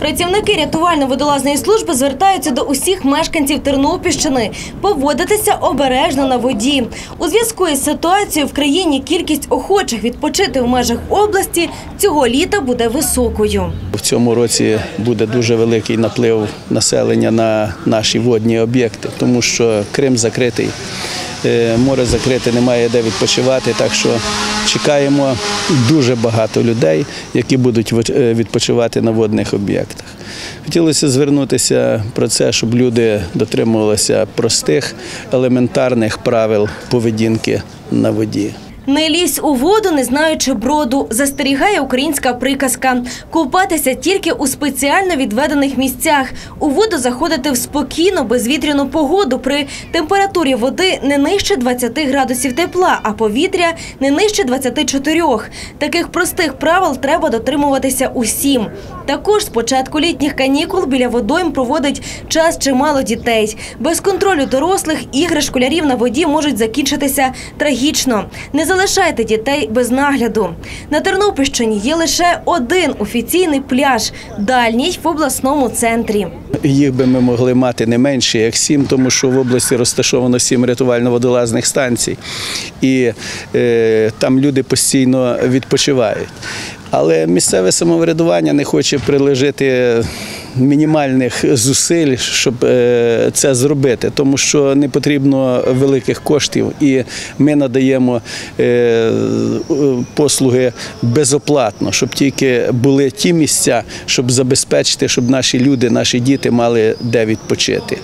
Працівники рятувально-водолазної служби звертаються до усіх мешканців Тернопільщини поводитися обережно на воді. У зв'язку із ситуацією в країні кількість охочих відпочити в межах області цього літа буде високою. В цьому році буде дуже великий наплив населення на наші водні об'єкти, тому що Крим закритий, море закрите, немає де відпочивати. Так що чекаємо дуже багато людей, які будуть е, відпочивати на водних об'єктах. Хотілося звернутися про це, щоб люди дотримувалися простих елементарних правил поведінки на воді. Не лізь у воду, не знаючи броду, застерігає українська приказка. Купатися тільки у спеціально відведених місцях. У воду заходити в спокійну, безвітряну погоду при температурі води не нижче 20 градусів тепла, а повітря не нижче 24. Таких простих правил треба дотримуватися усім. Також з початку літніх канікул біля водойм проводить час чимало дітей. Без контролю дорослих ігри школярів на воді можуть закінчитися трагічно. Не залишайте дітей без нагляду. На Тернопільщині є лише один офіційний пляж дальній в обласному центрі. Їх би ми могли мати не менше, як сім, тому що в області розташовано сім рятувально-водолазних станцій, і е, там люди постійно відпочивають. Але місцеве самоврядування не хоче приложити мінімальних зусиль, щоб е, це зробити, тому що не потрібно великих коштів, і ми надаємо е, послуги безоплатно, щоб тільки були ті місця, щоб забезпечити, щоб наші люди, наші діти мали де відпочити.